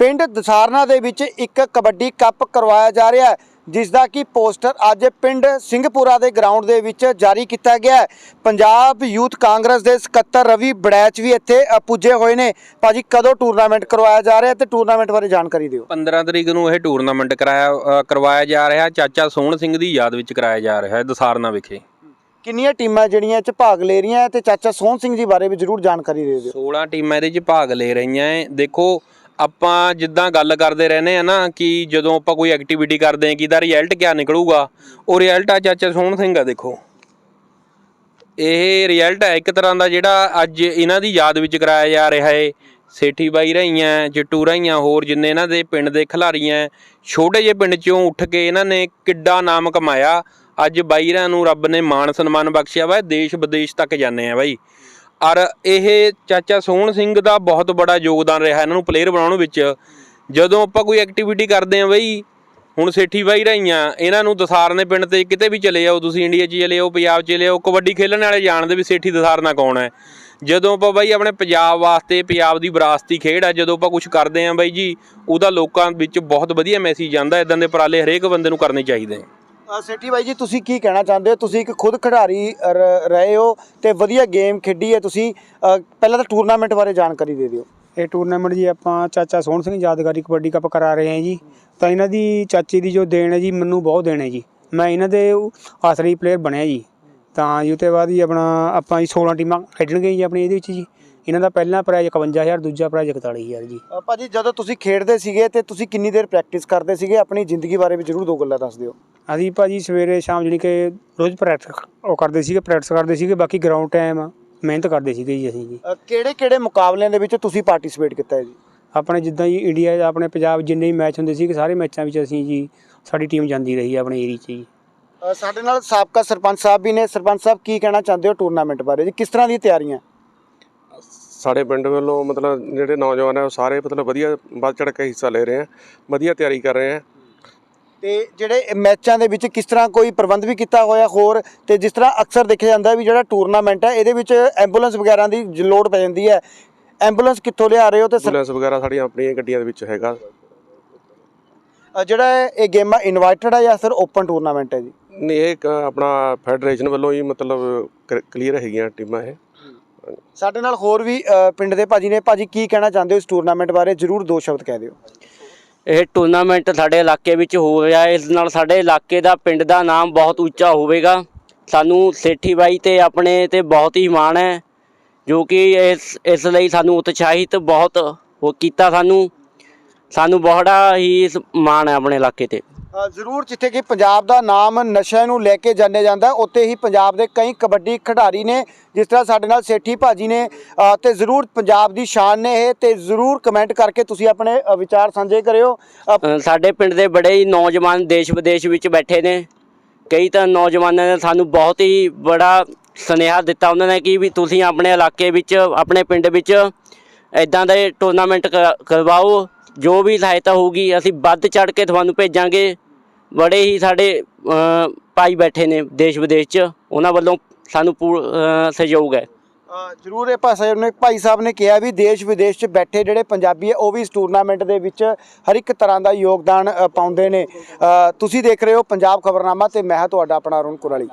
ਪਿੰਡ ਦਸਾਰਨਾ ਦੇ ਵਿੱਚ ਇੱਕ ਕਬੱਡੀ ਕੱਪ ਕਰਵਾਇਆ ਜਾ ਰਿਹਾ ਹੈ ਜਿਸ ਦਾ ਕਿ ਪੋਸਟਰ ਅੱਜ ਪਿੰਡ ਸਿੰਘਪੁਰਾ ਦੇ ਗਰਾਊਂਡ ਦੇ ਵਿੱਚ ਜਾਰੀ ਕੀਤਾ ਗਿਆ ਹੈ। ਪੰਜਾਬ ਯੂਥ ਕਾਂਗਰਸ ਦੇ ਸਕੱਤਰ ਰਵੀ ਬੜੈਚ ਵੀ ਇੱਥੇ ਪੁੱਜੇ ਹੋਏ ਨੇ। ਭਾਜੀ ਕਦੋਂ ਟੂਰਨਾਮੈਂਟ ਕਰਵਾਇਆ ਜਾ ਰਿਹਾ ਤੇ ਟੂਰਨਾਮੈਂਟ ਬਾਰੇ ਜਾਣਕਾਰੀ ਦਿਓ। 15 ਤਰੀਕ ਨੂੰ ਇਹ ਟੂਰਨਾਮੈਂਟ ਕਰਾਇਆ ਕਰਵਾਇਆ ਜਾ ਰਿਹਾ। ਚਾਚਾ ਸੋਹਣ ਸਿੰਘ ਦੀ ਯਾਦ ਵਿੱਚ ਕਰਾਇਆ ਜਾ ਰਿਹਾ ਹੈ ਦਸਾਰਨਾ ਵਿਖੇ। ਕਿੰਨੀਆਂ ਟੀਮਾਂ ਜਿਹੜੀਆਂ ਇਹ ਚ ਭਾਗ ਲੈ ਰਹੀਆਂ ਤੇ ਚਾਚਾ ਸੋਹਣ ਸਿੰਘ ਜੀ ਬਾਰੇ ਵੀ ਜਰੂਰ ਜਾਣਕਾਰੀ ਦੇ ਦਿਓ। 16 ਟੀਮਾਂ ਇਹਦੇ 'ਚ ਭਾਗ ਲੈ ਰਹੀਆਂ ਦੇਖੋ ਆਪਾਂ ਜਿੱਦਾਂ ਗੱਲ ਕਰਦੇ ਰਹਿੰਦੇ ਆ ਨਾ ਕਿ ਜਦੋਂ ਆਪਾਂ ਕੋਈ ਐਕਟੀਵਿਟੀ ਕਰਦੇ ਆ, ਕਿ ਦਾ ਰਿਜ਼ਲਟ ਕਿਆ ਨਿਕਲੂਗਾ, ਉਹ ਰਿਜ਼ਲਟ ਆ ਚਾਚਾ ਸੋਹਣ ਸਿੰਘ ਆ ਦੇਖੋ। ਇਹ ਰਿਜ਼ਲਟ ਹੈ ਇੱਕ ਤਰ੍ਹਾਂ ਦਾ ਜਿਹੜਾ ਅੱਜ ਇਹਨਾਂ ਦੀ ਯਾਦ ਵਿੱਚ ਕਰਾਇਆ ਜਾ ਰਿਹਾ ਹੈ ਸੇਠੀ ਬਾਈ ਰਹੀਆਂ ਜੱਟੂ ਰਹੀਆਂ, ਹੋਰ ਜਿੰਨੇ ਇਹਨਾਂ ਦੇ ਪਿੰਡ ਦੇ ਖਿਲਾੜੀਆਂ ਛੋਟੇ ਜਿਹੇ ਪਿੰਡ ਚੋਂ ਉੱਠ ਕੇ ਇਹਨਾਂ ਨੇ ਕਿੱਡਾ ਨਾਮ ਕਮਾਇਆ। ਅੱਜ ਬਾਈਰਾਂ ਨੂੰ ਰੱਬ ਨੇ ਮਾਣ ਸਨਮਾਨ ਬਖਸ਼ਿਆ ਵਾ ਦੇਸ਼ ਵਿਦੇਸ਼ ਤੱਕ ਜਾਂਦੇ ਆ ਬਾਈ। ਔਰ ਇਹ ਚਾਚਾ ਸੋਹਣ ਸਿੰਘ ਦਾ ਬਹੁਤ ਬੜਾ ਯੋਗਦਾਨ ਰਿਹਾ ਇਹਨਾਂ ਨੂੰ ਪਲੇਅਰ ਬਣਾਉਣ ਵਿੱਚ। ਜਦੋਂ ਆਪਾਂ ਕੋਈ ਐਕਟੀਵਿਟੀ ਕਰਦੇ ਆ ਬਈ, ਹੁਣ ਸੇਠੀ ਬਾਈ ਰਹੀਆਂ ਇਹਨਾਂ ਨੂੰ ਦਸਾਰਨੇ ਪਿੰਡ ਤੇ ਕਿਤੇ ਵੀ ਚਲੇ ਜਾਓ ਤੁਸੀਂ ਇੰਡੀਆ 'ਚ ਚਲੇ ਜਾਓ ਪੰਜਾਬ 'ਚ ਚਲੇ ਜਾਓ ਕਬੱਡੀ ਖੇਡਣ ਵਾਲੇ ਜਾਣਦੇ ਵੀ ਸੇਠੀ ਦਸਾਰਨਾ ਕੌਣ ਹੈ। ਜਦੋਂ ਆਪਾਂ ਬਾਈ ਆਪਣੇ ਪੰਜਾਬ ਵਾਸਤੇ, ਪੰਜਾਬ ਦੀ ਵਿਰਾਸਤੀ ਖੇਡ ਆ, ਜਦੋਂ ਆਪਾਂ ਕੁਝ ਕਰਦੇ ਆ ਬਾਈ ਜੀ, ਉਹਦਾ ਲੋਕਾਂ ਵਿੱਚ ਬਹੁਤ ਵਧੀਆ ਮੈਸੇਜ ਜਾਂਦਾ ਇਦਾਂ ਦੇ ਉਪਰਾਲੇ ਹਰੇਕ ਬੰਦੇ ਨੂੰ ਕਰਨੇ ਚਾਹੀਦੇ ਸੇਠੀ ਬਾਈ ਜੀ ਤੁਸੀਂ ਕੀ ਕਹਿਣਾ ਚਾਹੁੰਦੇ ਹੋ? ਤੁਸੀਂ ਇੱਕ ਖੁਦ ਖਿਡਾਰੀ ਰਹੇ ਹੋ ਤੇ ਵਧੀਆ ਗੇਮ ਖੇਡੀ ਹੈ ਤੁਸੀਂ ਪਹਿਲਾਂ ਤਾਂ ਟੂਰਨਾਮੈਂਟ ਬਾਰੇ ਜਾਣਕਾਰੀ ਦੇ ਦਿਓ। ਇਹ ਟੂਰਨਾਮੈਂਟ ਜੀ ਆਪਾਂ ਚਾਚਾ ਸੋਹਣ ਸਿੰਘ ਯਾਦਗਾਰੀ ਕਬੱਡੀ ਕੱਪ ਕਰਾ ਰਹੇ ਹਾਂ ਜੀ। ਤਾਂ ਇਹਨਾਂ ਦੀ ਚਾਚੇ ਦੀ ਜੋ ਦੇਣ ਹੈ ਜੀ ਮੈਨੂੰ ਬਹੁਤ ਦੇਣ ਹੈ ਜੀ। ਮੈਂ ਇਹਨਾਂ ਦੇ ਆਸਰੀ ਪਲੇਅਰ ਬਣਿਆ ਜੀ। ਤਾਂ ਜੀ ਉਹ ਤੋਂ ਬਾਅਦ ਜੀ ਆਪਣਾ ਆਪਾਂ ਜੀ 16 ਟੀਮਾਂ ਖੇਡਣਗੇ ਜੀ ਆਪਣੀ ਇਹਦੇ ਵਿੱਚ ਜੀ। ਇਹਨਾਂ ਦਾ ਪਹਿਲਾ ਪ੍ਰਾਈਜ਼ 51000 ਦੂਜਾ ਪ੍ਰਾਈਜ਼ 41000 ਜੀ। ਭਾਜੀ ਜਦੋਂ ਤੁਸੀਂ ਖੇਡਦੇ ਸੀਗੇ ਤੇ ਤੁਸੀਂ ਕਿੰਨੀ ਦੇਰ ਪ੍ਰੈਕਟਿਸ ਕਰਦੇ ਸੀਗੇ? ਆਪਣੀ ਜ਼ਿੰਦਗੀ ਬਾਰੇ ਵੀ ਜਰੂਰ ਦੋ ਗੱਲਾਂ ਦੱਸ ਦਿਓ। ਅਸੀਂ ਭਾਜੀ ਸਵੇਰੇ ਸ਼ਾਮ ਜਿਹੜੀ ਕਿ ਰੋਜ਼ ਪ੍ਰੈਕਟਿਸ ਉਹ ਕਰਦੇ ਸੀਗੇ ਪ੍ਰੈਕਟਿਸ ਕਰਦੇ ਸੀਗੇ ਬਾਕੀ ਗਰਾਊਂਡ ਟਾਈਮ ਮਿਹਨਤ ਕਰਦੇ ਸੀਗੇ ਜੀ ਅਸੀਂ ਜੀ। ਕਿਹੜੇ ਕਿਹੜੇ ਮੁਕਾਬਲਿਆਂ ਦੇ ਵਿੱਚ ਤੁਸੀਂ ਪਾਰਟਿਸਿਪੇਟ ਕੀਤਾ ਹੈ ਜੀ? ਆਪਣੇ ਜਿੱਦਾਂ ਜੀ ਇੰਡੀਆ ਆਪਣੇ ਪੰਜਾਬ ਜਿੰਨੇ ਵੀ ਮੈਚ ਹੁੰਦੇ ਸੀਗੇ ਸਾਰੇ ਮੈਚਾਂ ਵਿੱਚ ਅਸੀਂ ਜੀ ਸਾਡੀ ਟੀਮ ਜਾਂਦੀ ਰਹੀ ਹੈ ਆਪਣੇ ਏਰੀਆ 'ਚ ਜੀ। ਅ, ਸਾਡੇ ਨਾਲ ਸਾਬਕਾ ਸਰਪੰਚ ਸਾਹਿਬ ਵੀ ਨੇ। ਸਰਪੰਚ ਸਾਹਿਬ ਕੀ ਕਹਿਣਾ ਚਾਹੁੰਦੇ ਹੋ ਟੂਰਨਾਮੈਂਟ ਬਾਰੇ ਜੀ? ਕਿਸ ਤਰ੍ਹਾਂ ਦੀ ਤਿਆਰੀਆਂ? ਸਾਡੇ ਪਿੰਡ ਵੱਲੋਂ ਮਤਲਬ ਜਿਹੜੇ ਨੌਜਵਾਨ ਹੈ ਉਹ ਸਾਰੇ ਮਤਲਬ ਵਧੀਆ ਵੱਧ ਚੜ੍ਹ ਕੇ ਹਿੱਸਾ ਲੈ ਰਹੇ ਆ ਵਧੀਆ ਤਿਆਰੀ ਕਰ ਰਹੇ ਆ। ਤੇ ਜਿਹੜੇ ਮੈਚਾਂ ਦੇ ਵਿੱਚ ਕਿਸ ਤਰ੍ਹਾਂ ਕੋਈ ਪ੍ਰਬੰਧ ਵੀ ਕੀਤਾ ਹੋਇਆ ਹੋਰ ਤੇ ਜਿਸ ਤਰ੍ਹਾਂ ਅਕਸਰ ਦੇਖਿਆ ਜਾਂਦਾ ਵੀ ਜਿਹੜਾ ਟੂਰਨਾਮੈਂਟ ਹੈ ਇਹਦੇ ਵਿੱਚ ਐਂਬੂਲੈਂਸ ਵਗੈਰਾ ਦੀ ਲੋੜ ਪੈ ਜਾਂਦੀ ਹੈ। ਐਂਬੂਲੈਂਸ ਕਿੱਥੋਂ ਲਿਆ ਰਹੇ ਹੋ ਤੇ ਸਰ- ਐਂਬੂਲੈਂਸ ਵਗੈਰਾ ਸਾਡੀਆਂ ਆਪਣੀਆਂ ਗੱਡੀਆਂ ਦੇ ਵਿੱਚ ਹੈਗਾ। ਅ, ਜਿਹੜਾ ਇਹ ਗੇਮਾਂ ਇਨਵਾਈਟਡ ਹੈ ਜਾਂ ਫਿਰ ਓਪਨ ਟੂਰਨਾਮੈਂਟ ਹੈ ਜੀ? ਨਹੀਂ ਇਹ ਇੱਕ ਆਪਣਾ ਫੈਡਰੇਸ਼ਨ ਵੱਲੋਂ ਹੀ ਮਤਲਬ ਕਲੀਅਰ ਹੈਗੀਆਂ ਟੀਮਾਂ ਇਹ। ਸਾਡੇ ਨਾਲ ਹੋਰ ਵੀ ਅ, ਪਿੰਡ ਦੇ ਭਾਜੀ ਨੇ। ਭਾਜੀ ਕੀ ਕਹਿਣਾ ਚਾਹੁੰਦੇ ਹੋ ਇਸ ਟੂਰਨਾਮੈਂਟ ਬਾਰੇ? ਜਰੂਰ ਦੋ ਸ਼ਬਦ ਕਹਿ ਦਿਓ। ਇਹ ਟੂਰਨਾਮੈਂਟ ਸਾਡੇ ਇਲਾਕੇ ਵਿੱਚ ਹੋ ਰਿਹਾ। ਹੈ ਇਸ ਨਾਲ ਸਾਡੇ ਇਲਾਕੇ ਦਾ, ਪਿੰਡ ਦਾ ਨਾਮ ਬਹੁਤ ਉੱਚਾ ਹੋਵੇਗਾ। ਸਾਨੂੰ ਸੇਠੀ ਬਾਈ ਤੇ ਆਪਣੇ ਤੇ ਬਹੁਤ ਹੀ ਮਾਣ ਹੈ, ਜੋ ਕਿ ਇਸ ਇਸ ਲਈ ਸਾਨੂੰ ਉਤਸ਼ਾਹਿਤ ਬਹੁਤ ਉਹ ਕੀਤਾ ਸਾਨੂੰ। ਸਾਨੂੰ ਬੜਾ ਹੀ ਇਸ ਮਾਣ ਹੈ ਆਪਣੇ ਇਲਾਕੇ ਤੇ। ਜ਼ਰੂਰ ਜਿੱਥੇ ਕਿ ਪੰਜਾਬ ਦਾ ਨਾਮ ਨਸ਼ਿਆਂ ਨੂੰ ਲੈ ਕੇ ਜਾਣਿਆ ਜਾਂਦਾ ਉੱਥੇ ਹੀ ਪੰਜਾਬ ਦੇ ਕਈ ਕਬੱਡੀ ਖਿਡਾਰੀ ਨੇ ਜਿਸ ਤਰ੍ਹਾਂ ਸਾਡੇ ਨਾਲ ਸੇਠੀ ਭਾਜੀ ਨੇ ਅ, ਤੇ ਜ਼ਰੂਰ ਪੰਜਾਬ ਦੀ ਸ਼ਾਨ ਨੇ ਇਹ ਤੇ ਜ਼ਰੂਰ ਕਮੈਂਟ ਕਰਕੇ ਤੁਸੀਂ ਆਪਣੇ ਵਿਚਾਰ ਸਾਂਝੇ ਕਰਿਓ। ਸਾਡੇ ਪਿੰਡ ਦੇ ਬੜੇ ਹੀ ਨੌਜਵਾਨ ਦੇਸ਼ ਵਿਦੇਸ਼ ਵਿੱਚ ਬੈਠੇ ਨੇ। ਕਈ ਤਾਂ ਨੌਜਵਾਨਾਂ ਨੇ ਸਾਨੂੰ ਬਹੁਤ ਹੀ ਬੜਾ ਸੁਨੇਹਾ ਦਿੱਤਾ ਉਹਨਾਂ ਨੇ ਕਿ ਵੀ ਤੁਸੀਂ ਆਪਣੇ ਇਲਾਕੇ ਵਿੱਚ ਆਪਣੇ ਪਿੰਡ ਵਿੱਚ ਇਦਾਂ ਦੇ ਟੂਰਨਾਮੈਂਟ ਕ- ਕਰਵਾਓ। ਜੋ ਵੀ ਸਹਾਇਤਾ ਹੋਊਗੀ ਅਸੀਂ ਵੱਧ ਚੜ ਕੇ ਤੁਹਾਨੂੰ ਭੇਜਾਂਗੇ। ਬੜੇ ਹੀ ਸਾਡੇ ਅ, ਭਾਈ ਬੈਠੇ ਨੇ ਦੇਸ਼ ਵਿਦੇਸ਼ 'ਚ ਉਹਨਾਂ ਵੱਲੋਂ ਸਾਨੂੰ ਪੂਰ- ਸਹਿਯੋਗ ਹੈ। ਜ਼ਰੂਰ ਇਹ ਭਾਈ ਨੇ ਭਾਈ ਸਾਹਿਬ ਨੇ ਕਿਹਾ ਵੀ ਦੇਸ਼ ਵਿਦੇਸ਼ 'ਚ ਬੈਠੇ ਜਿਹੜੇ ਪੰਜਾਬੀ ਹੈ ਉਹ ਵੀ ਇਸ ਟੂਰਨਾਮੈਂਟ ਦੇ ਵਿੱਚ ਹਰ ਇੱਕ ਤਰ੍ਹਾਂ ਦਾ ਯੋਗਦਾਨ ਪਾਉਂਦੇ ਨੇ। ਤੁਸੀਂ ਦੇਖ ਰਹੇ ਹੋ ਪੰਜਾਬ ਖਬਰਨਾਮਾ ਤੇ ਮੈਂ ਹਾਂ ਤੁਹਾਡਾ ਆਪਣਾ ਅਰੁਣ ਕੁਰਾਲੀ।